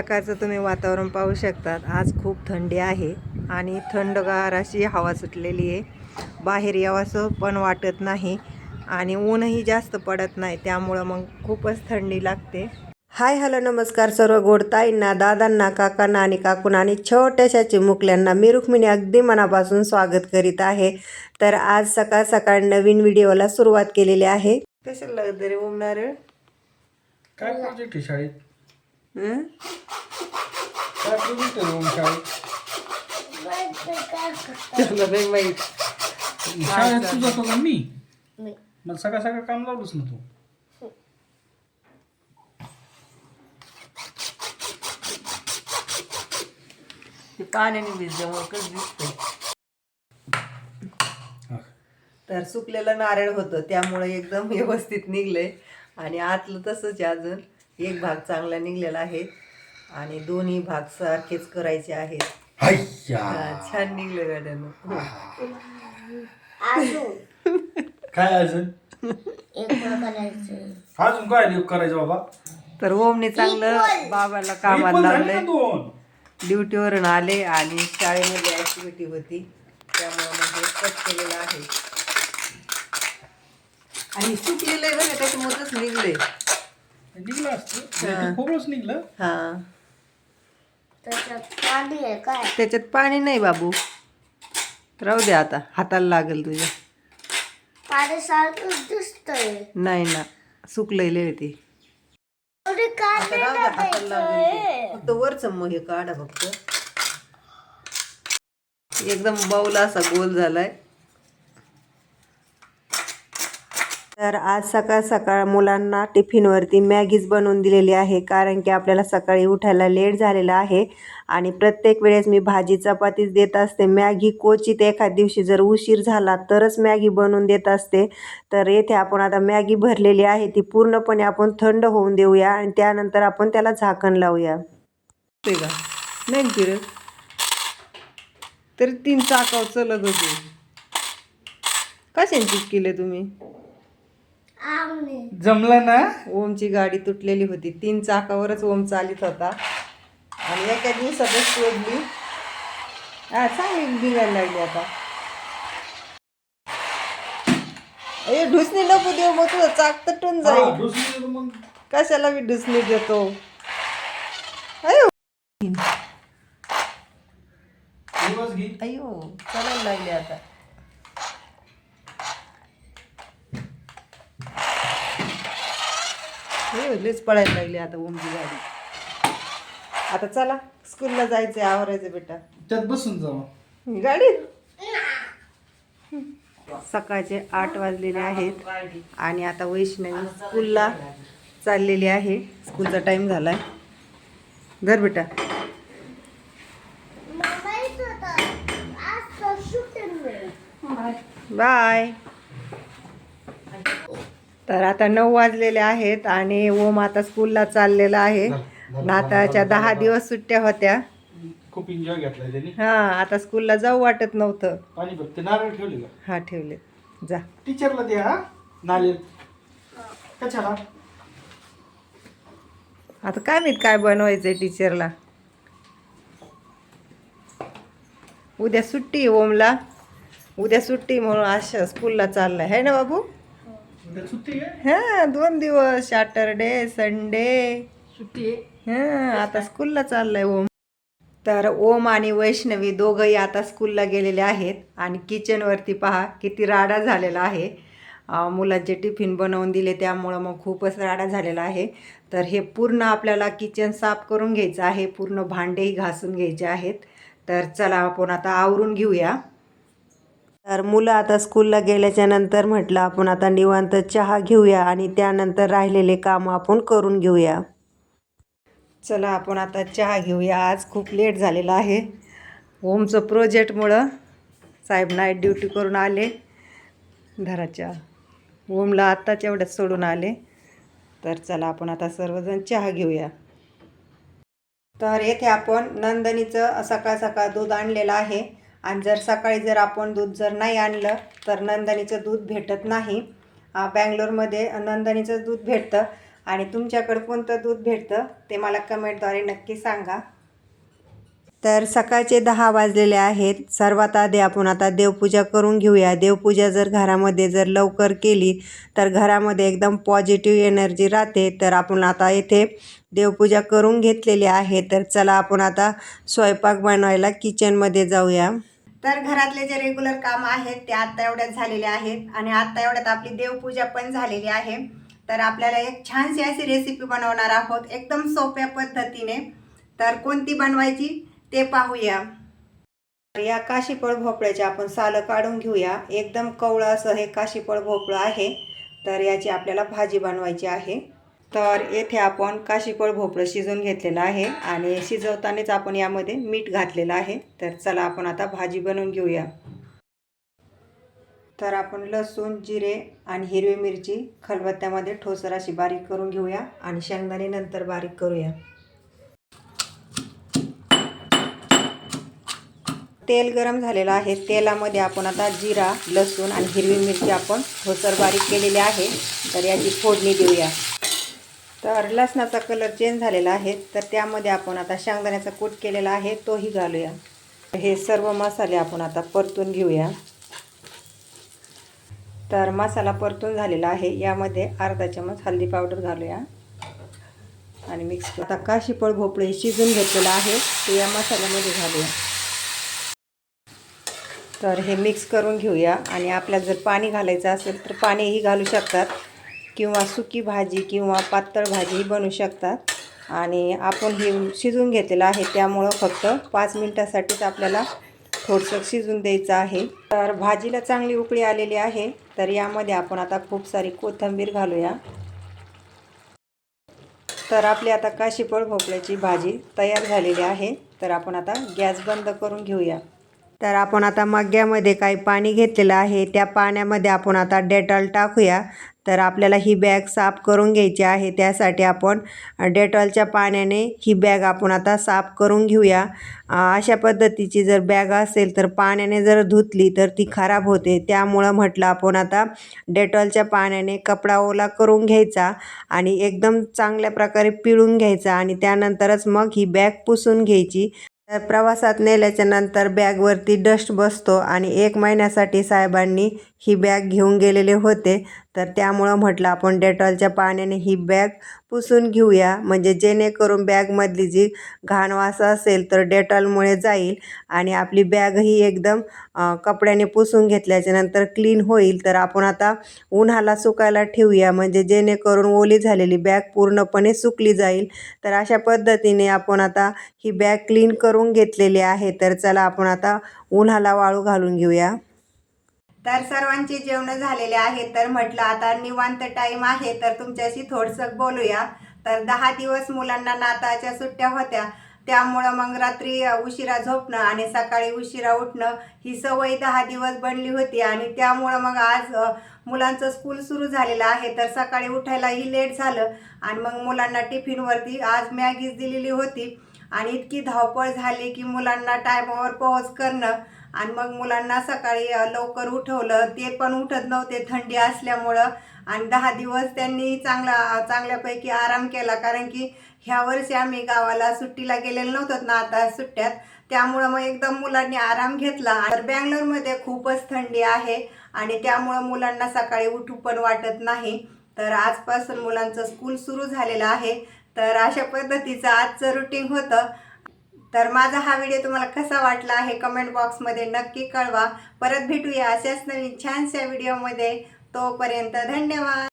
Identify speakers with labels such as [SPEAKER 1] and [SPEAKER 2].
[SPEAKER 1] सकाळचं तुम्ही वातावरण पाहू शकतात. आज खूप थंडी आहे आणि थंडगार अशी हवा सुटलेली आहे. बाहेर यावंसं पण वाटत नाही आणि ऊनही जास्त पडत नाही त्यामुळं मग खूपच थंडी लागते. हाय हॅलो नमस्कार सर्व गोडताईंना दादांना काकांना आणि काकूंना आणि छोट्याशा चिमुकल्यांना मी रुक्मिणी अगदी मनापासून स्वागत करीत आहे. तर आज सकाळ सकाळ नवीन व्हिडिओला सुरुवात केलेली आहे. कशाला लागत रे ओमणार
[SPEAKER 2] काय प्रोजेक्ट शाळेत?
[SPEAKER 1] माहीत
[SPEAKER 2] शाळेत तू जातो का मी मला सगळं सगळं काम लावलंच ना तू
[SPEAKER 1] ते पाण्याने भिजल्यामुळे कसं दिसतंय तर सुकलेलं नारळ होतं त्यामुळे एकदम व्यवस्थित निघलंय. आणि आतलं तसंच आहे अजून. एक भाग चांगला निघलेला आहे आणि दोन्ही भाग सारखेच करायचे आहेत.
[SPEAKER 2] हाय्या.
[SPEAKER 1] हा, छान निघलं गाड्यानं
[SPEAKER 2] काय अजून? अजून काय लिप करायचं बाबा?
[SPEAKER 1] तर ओमने चांगलं बाबाला
[SPEAKER 2] हे
[SPEAKER 1] कामाला
[SPEAKER 2] पण झाले ना
[SPEAKER 1] लावलंय
[SPEAKER 2] दोन.
[SPEAKER 1] ड्युटीवरून आले आणि शाळेमध्ये ऍक्टिव्हिटी होती. त्यामुळे मग हे कट केलेलं आहे. आणि सुकलेलं आहे बघा त्याच्यामध्येच निघले
[SPEAKER 2] निघलं असतं. खोबरच निघलं.
[SPEAKER 1] हा.
[SPEAKER 3] पाणी आहे काय?
[SPEAKER 1] त्याच्यात पाणी नाही बाबू. राहू दे आता. हाताला लागेल तुझ्या.
[SPEAKER 3] पाणी सारखं दिसतंय.
[SPEAKER 1] नाही ना. सुकलेले ते. आता राहू दे हाताला लागेल ते. फक्त वरच मग हे काढा फक्त. एकदम बाऊला असा गोल झालाय. तर आज सकाळ सकाळ मुलांना टिफिनवरती मॅगीज बनवून दिलेली आहे कारण की आपल्याला सकाळी उठायला लेट झालेला आहे आणि प्रत्येक वेळेस मी भाजी चपातीच देत असते. मॅगी क्वचित एखाद दिवशी जर उशीर झाला तरच मॅगी बनवून देत असते. तर येथे आपण आता मॅगी भरलेली आहे ती पूर्णपणे आपण थंड होऊन देऊया आणि त्यानंतर आपण त्याला झाकण लावूया. ते का? नाही तरी तीन चाकाव चलत होते. कशाने केले तुम्ही?
[SPEAKER 2] जमलं ना?
[SPEAKER 1] ओमची गाडी तुटलेली होती. तीन चाकावरच ओम चालित होता. आणि एका दिवसातच सोडली हा चांगली निघायला लागली आता. ए ढुसणी नको देऊ मग तुझं चाक तटून जाईल. कशाला मी ढुसणी देतो? अयो. अयो चालायला लागले आता. अयो लेच पडायला लागली आता ओमची गाडी. आता चला स्कूलला जायचंय आवरायचं बेटा.
[SPEAKER 2] त्यात बसून जाऊ.
[SPEAKER 1] गाडीत सकाळचे आठ वाजलेले आहेत आणि आता वैष्णवी स्कूलला चाललेली आहे. स्कूलचा टाइम झालाय. धर बेटा. बाय तर आता नऊ वाजलेले आहेत आणि ओम आता स्कूलला चाललेला आहे. नाताळच्या दहा दिवस सुट्ट्या होत्या.
[SPEAKER 2] खूप एन्जॉय त्यांनी.
[SPEAKER 1] हा आता स्कूलला जाऊ वाटत नव्हतं.
[SPEAKER 2] पाणी बघ ते नारळ ठेवले का?
[SPEAKER 1] हा ठेवले. जा.
[SPEAKER 2] टीचरला द्या हा. नाले कशाला?
[SPEAKER 1] आता काय माहीत काय बनवायचंय टीचरला. उद्या सुट्टी आहे ओमला. उद्या सुट्टी म्हणून आज स्कूलला चाललाय. है ना बाबू?
[SPEAKER 2] आहे
[SPEAKER 1] हा दोन दिवस सॅटरडे संडे
[SPEAKER 2] सुट्टी
[SPEAKER 1] हा आता स्कूलला चाललाय ओम. तर ओम आणि वैष्णवी दोघंही आता स्कूलला गेलेले आहेत. आणि किचनवरती पहा किती राडा झालेला आहे. मुलांचे टिफिन बनवून दिले त्यामुळं मग खूपच राडा झालेला आहे. तर हे पूर्ण आपल्याला किचन साफ करून घ्यायचं आहे. पूर्ण भांडेही घासून घ्यायचे आहेत. तर चला आपण आता आवरून घेऊया. तर मुलं आता स्कूलला गेल्याच्यानंतर म्हटलं आपण आता निवांत चहा घेऊया आणि त्यानंतर राहिलेले कामं आपण करून घेऊया. चला आपण आता चहा घेऊया. आज खूप लेट झालेला आहे. ओमचं प्रोजेक्टमुळं साहेब नाईट ड्युटी करून आले. घराच्या ओमला आत्ताच एवढ्यात सोडून आले. तर चला आपण आता सर्वजण चहा घेऊया. तर येथे आपण नंदनीचं सकाळ सकाळ दूध आणलेलं आहे. आणि जर सकाळी जर आपण दूध जर नाही आणलं तर नंदनीचं दूध भेटत नाही. बँगलोरमध्ये नंदनीचं दूध भेटतं. आणि तुमच्याकडं कोणतं दूध भेटतं ते मला कमेंटद्वारे नक्की सांगा. तर सकाळचे दहा वाजलेले आहेत. सर्वात आधी आपण आता देवपूजा करून घेऊया. देवपूजा जर घरामध्ये जर लवकर केली तर घरामध्ये एकदम पॉझिटिव्ह एनर्जी राहते. तर आपण आता येथे देवपूजा करून घेतलेली आहे. तर चला आपण आता स्वयंपाक बनवायला किचनमध्ये जाऊया. तर घरातले जे रेग्युलर काम आहेत ते आत्ता एवढ्यात झालेले आहेत आणि आत्ता एवढ्यात आपली देवपूजा पण झालेली आहे. तर आपल्याला एक छानशी अशी रेसिपी बनवणार आहोत एकदम सोप्या पद्धतीने. तर कोणती बनवायची ते पाहूया. तर या काशीफळ भोपळ्याचे आपण सालं काढून घेऊया. एकदम कवळं असं हे काशीफळ भोपळं आहे. तर याची आपल्याला भाजी बनवायची आहे. तर येथे आपण काशीफळ भोपळं शिजवून घेतलेलं आहे आणि शिजवतानाच आपण यामध्ये मीठ घातलेलं आहे. तर चला आपण आता भाजी बनवून घेऊया. तर आपण लसूण जिरे आणि हिरवी मिरची खलबत्त्यामध्ये ठोसर अशी बारीक करून घेऊया आणि शेंगदाणे नंतर बारीक करूया. तेल गरम झालेलं आहे. तेलामध्ये आपण आता जिरा लसूण आणि हिरवी मिरची आपण ठोसर बारीक केलेली आहे. तर याची फोडणी देऊया. तर लसणाचा कलर चेंज झालेला आहे. तर त्यामध्ये आपण आता शेंगदाण्याचा कूट केलेला आहे. तोही घालूया. हे सर्व मसाले आपण आता परतून घेऊया. तर मसाला परतून झालेला आहे. यामध्ये अर्धा चमच हल्दी पावडर घालूया. आणि मिक्स आता काशीपळ भोपळे शिजून घेतलेलं आहे. ते या मसाल्यामध्ये घालूया. तर हे मिक्स करून घेऊया. आणि आपल्याला जर पाणी घालायचं असेल तर पाणीही घालू शकतात. किंवा सुकी भाजी किंवा पातळ भाजीही बनवू शकतात. आणि आपण हे शिजून घेतलेलं आहे. त्यामुळं फक्त पाच मिनटासाठीच आपल्याला थोडंसं शिजून द्यायचं आहे. तर भाजीला चांगली उकळी आलेली आहे. तर यामध्ये आपण आता खूप सारी कोथिंबीर घालूया. तर आपली आता काशीफळ भोपळ्याची भाजी तयार झालेली आहे. तर आपण आता गॅस बंद करून घेऊया. तर आपण आता मग्यामध्ये काही पाणी घेतलेलं आहे. त्या पाण्यामध्ये आपण आता डेटॉल टाकूया. तर आपल्याला ही बॅग साफ करून घ्यायची आहे. त्यासाठी आपण डेटॉलच्या पाण्याने ही बॅग आपण आता साफ करून घेऊया. अशा पद्धतीची जर बॅग असेल तर पाण्याने जर धुतली तर ती खराब होते. त्यामुळं म्हटलं आपण आता डेटॉलच्या पाण्याने कपडा ओला करून घ्यायचा आणि एकदम चांगल्या प्रकारे पिळून घ्यायचा आणि त्यानंतरच मग ही बॅग पुसून घ्यायची. तर प्रवासात नेल्याच्या नंतर बॅगवरती डस्ट बसतो आणि एक महिन्यासाठी साहेबांनी ही बॅग घेऊन गेलेले होते. तर त्यामुळं म्हटलं आपण डेटॉलच्या पाण्याने ही बॅग पुसून घेऊया. म्हणजे जेणेकरून बॅगमधली जी घाण वास असेल तर डेटॉलमुळे जाईल आणि आपली बॅगही एकदम कपड्याने पुसून घेतल्याच्या नंतर क्लीन होईल. तर आपण आता उन्हाला सुकायला ठेवूया. म्हणजे जेणेकरून ओली झालेली बॅग पूर्णपणे सुकली जाईल. तर अशा पद्धतीने आपण आता ही बॅग क्लीन करून घेतलेली आहे. तर चला आपण आता उन्हाला वाळू घालून घेऊया. तर सर्वांचे जेवण झालेले आहेत तर म्हटलं आता निवांत टाईम आहे तर तुमच्याशी थोडंसं बोलूया. तर दहा दिवस मुलांना नाताळच्या सुट्ट्या होत्या त्यामुळं मग रात्री उशिरा झोपणं आणि सकाळी उशिरा उठणं ही सवय दहा दिवस बनली होती आणि त्यामुळं मग आज मुलांचं स्कूल सुरू झालेलं आहे. तर सकाळी उठायलाही लेट झालं आणि मग मुलांना टिफिनवरती आज मॅगीज दिलेली होती आणि इतकी धावपळ झाली की मुलांना टायमावर पोहोच करणं आणि मग मुलांना सकाळी लवकर उठवलं. ते पण उठत नव्हते थंडी असल्यामुळं. आणि दहा दिवस त्यांनी चांगला चांगल्यापैकी आराम केला. कारण की ह्या वर्षी आम्ही गावाला सुट्टीला गेलेलो नव्हतो ना आता सुट्ट्यात. त्यामुळं मग एकदम मुलांनी आराम घेतला. तर बँगलोरमध्ये खूपच थंडी आहे आणि त्यामुळं मुलांना सकाळी उठू पण वाटत नाही. तर आजपासून मुलांचं स्कूल सुरू झालेलं आहे. तर अशा पद्धतीचं आजचं रुटीन होतं. तर माझा हा व्हिडिओ तुम्हाला कसा वाटला हे कमेंट बॉक्समध्ये नक्की कळवा. परत भेटूया अशाच नवीन छानशा व्हिडिओमध्ये तोपर्यंत धन्यवाद.